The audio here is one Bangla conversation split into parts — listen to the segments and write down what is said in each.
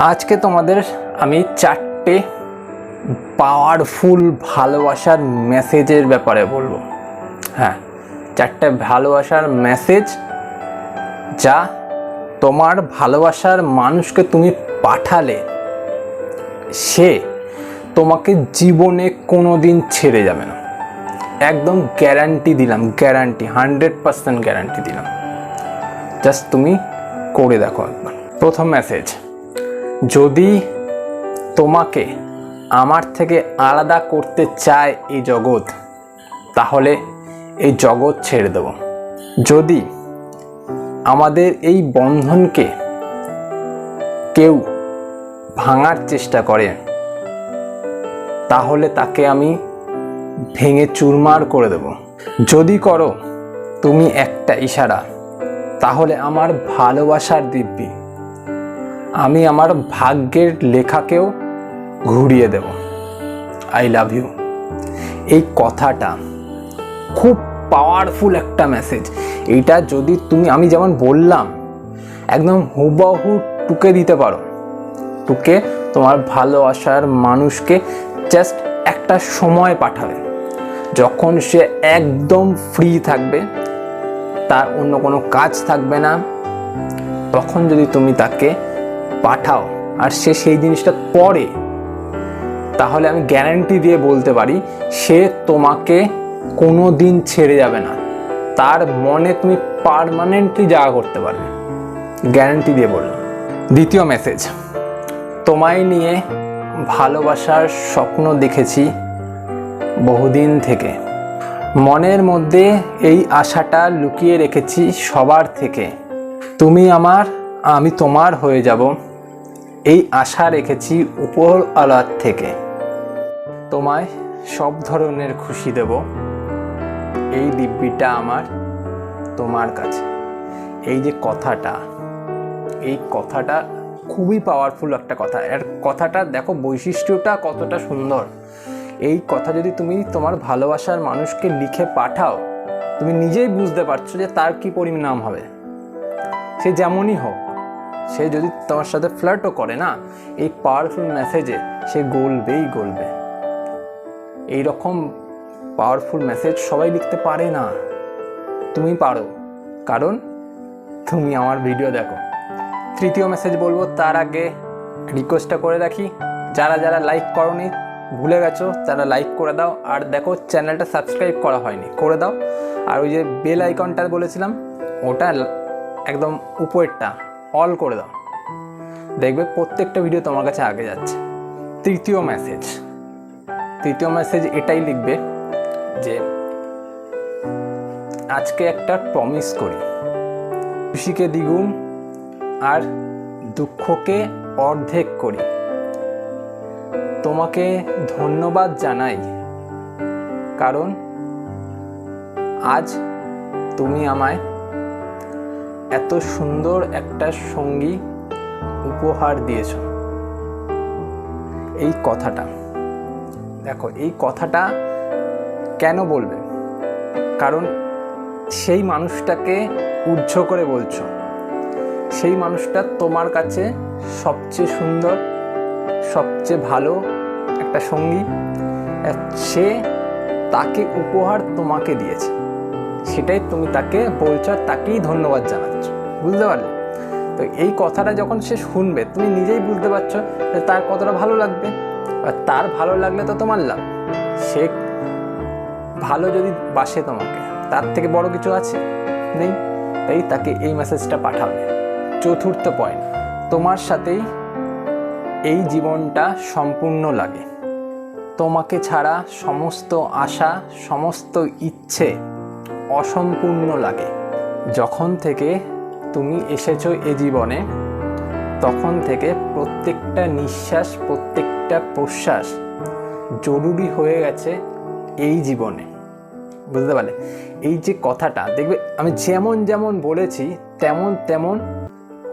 আজকে তোমাদের আমি চারটে পাওয়ারফুল ভালোবাসার মেসেজের ব্যাপারে বলব। হ্যাঁ চারটে ভালোবাসার মেসেজ যা তোমার ভালোবাসার মানুষকে তুমি পাঠালে, সে তোমাকে জীবনে কোনো দিন ছেড়ে যাবে না। একদম গ্যারান্টি দিলাম গ্যারান্টি হান্ড্রেড পার্সেন্ট গ্যারান্টি দিলাম। জাস্ট তুমি করে দেখো একবার। প্রথম মেসেজ যদি তোমাকে আমার থেকে আলাদা করতে চায় এই জগৎ, তাহলে এই জগৎ ছেড়ে দেব। যদি আমাদের এই বন্ধনকে কেউ ভাঙার চেষ্টা করে, তাহলে তাকে আমি ভেঙে চুরমার করে দেব। যদি করো, তুমি একটা ইশারা, তাহলে আমার ভালোবাসার দিব্যি আমি আমার ভাগ্যের লেখাকেও ঘুরিয়ে দেব। আই লাভ ইউ এই কথাটা খুব পাওয়ারফুল একটা মেসেজ এইটা যদি তুমি, আমি যেমন বললাম, একদম হুবহু টুকে দিতে পারো। টুকে তোমার ভালোবাসার মানুষকে জাস্ট একটা সময় পাঠাবে। যখন সে একদম ফ্রি থাকবে, তার অন্য কোনো কাজ থাকবে না। তখন যদি তুমি তাকে পাঠাও, আর সে সেই জিনিসটা পড়ে তাহলে আমি গ্যারান্টি দিয়ে বলতে পারি, সে তোমাকে কোনো দিন ছেড়ে যাবে না। তার মনে তুমি পারমানেন্টলি জায়গা করতে পারবে। গ্যারান্টি দিয়ে বললাম। দ্বিতীয় মেসেজ তোমায় নিয়ে ভালোবাসার স্বপ্ন দেখেছি বহুদিন থেকে। মনের মধ্যে এই আশাটা লুকিয়ে রেখেছি সবার থেকে। তুমি আমার আমি তোমার হয়ে যাব। এই আশা রেখেছি উপর আলার থেকে। তোমায় সব ধরনের খুশি দেব। এই দিব্যিটা আমার, তোমার কাছে। এই যে কথাটা, এই কথাটা খুবই পাওয়ারফুল একটা কথা। এর কথাটা দেখো, বৈশিষ্ট্যটা কতটা সুন্দর। এই কথা যদি তুমি তোমার ভালোবাসার মানুষকে লিখে পাঠাও, তুমি নিজেই বুঝতে পারছ যে তার কি পরিণাম হবে। সে যেমনই হোক সে যদি তোমার সাথে ফ্লার্টও করে না, এই পাওয়ারফুল মেসেজে সে গলবেই গলবে। এই রকম পাওয়ারফুল মেসেজ সবাই লিখতে পারে না। তুমি পারো, কারণ তুমি আমার ভিডিও দেখো। তৃতীয় মেসেজ বলব, তার আগে রিকোয়েস্টটা করে রাখি। যারা যারা লাইক করনি, ভুলে গেছো, তারা লাইক করে দাও। আর দেখো চ্যানেলটা সাবস্ক্রাইব করা হয়নি, করে দাও। আর ওই যে বেল আইকনটা বলেছিলাম, ওটা একদম উপরেরটা। অল করে দাও। দেখবে প্রত্যেকটা ভিডিও তোমার কাছে আগে যাচ্ছে। তৃতীয় মেসেজ তৃতীয় মেসেজ এটাই লিখবে যে, আজকে একটা প্রমিস করি। খুশিকে দ্বিগুণ আর দুঃখকে অর্ধেক করি। তোমাকে ধন্যবাদ জানাই। কারণ আজ তুমি আমায় এত সুন্দর একটা সঙ্গী উপহার দিয়েছ। এই কথাটা, দেখো, এই কথাটা কেন বলবে? কারণ সেই মানুষটাকে উজ্জ করে বলছো। সেই মানুষটা তোমার কাছে সবচেয়ে সুন্দর, সবচেয়ে ভালো একটা সঙ্গী। সে তাকে উপহার তোমাকে দিয়েছে। সেটাই তুমি তাকে বলছো আর তাকেই ধন্যবাদ জানাচ্ছ। বুঝতে পারলে? তো এই কথাটা যখন সে শুনবে, তুমি নিজেই বুঝতে পারছ যে তার কতটা ভালো লাগবে। আর তার ভালো লাগলে তো তোমার লাভ। সে ভালো যদি বাসে তোমাকে, তার থেকে বড় কিছু আছে? নেই। তাই তাকে এই মেসেজটা পাঠাবে। চতুর্থ পয়েন্ট তোমার সাথেই এই জীবনটা সম্পূর্ণ লাগে। তোমাকে ছাড়া সমস্ত আশা, সমস্ত ইচ্ছে অসম্পূর্ণ লাগে। যখন থেকে তুমি এসেছ এ জীবনে, তখন থেকে প্রত্যেকটা নিঃশ্বাস, প্রত্যেকটা প্রশ্বাস জরুরি হয়ে গেছে এই জীবনে। বুঝতে পারলে? এই যে কথাটা, দেখবে আমি যেমন যেমন বলেছি, তেমন তেমন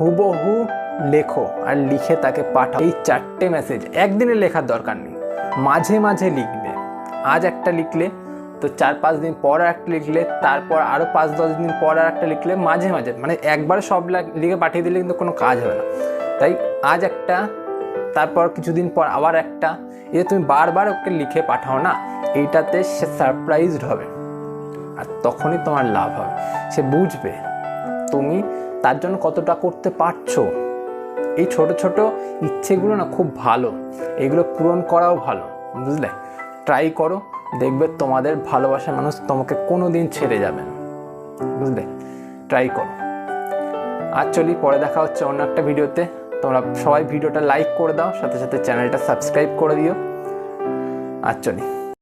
হুবহু লেখো আর লিখে তাকে পাঠাও। এই চারটে মেসেজ একদিনে লেখার দরকার নেই। মাঝে মাঝে লিখবে। আজ একটা লিখলে তো চার পাঁচ দিন পর আর একটা লিখলে, তারপর আরও পাঁচ দশ দিন পর আর একটা লিখলে মাঝে মাঝে মানে একবার সব লিখে পাঠিয়ে দিলে কিন্তু কোনো কাজ হবে না। তাই আজ একটা, তারপর কিছুদিন পর আবার একটা এটা তুমি বারবার ওকে লিখে পাঠাও না, এইটাতে সে সারপ্রাইজড হবে। আর তখনই তোমার লাভ হবে। সে বুঝবে তুমি তার জন্য কতটা করতে পারছ। এই ছোট ছোট ইচ্ছেগুলো না খুব ভালো। এগুলো পূরণ করাও ভালো, বুঝলে? ট্রাই করো। দেখবে তোমাদের ভালোবাসার মানুষ তোমাকে কোনো দিন ছেড়ে যাবে না। বুঝলে? ট্রাই করো। আর চলি, পরে দেখা হচ্ছে অন্য একটা ভিডিওতে। তোমরা সবাই ভিডিওটা লাইক করে দাও, সাথে সাথে চ্যানেলটা সাবস্ক্রাইব করে দিও। আর চলি।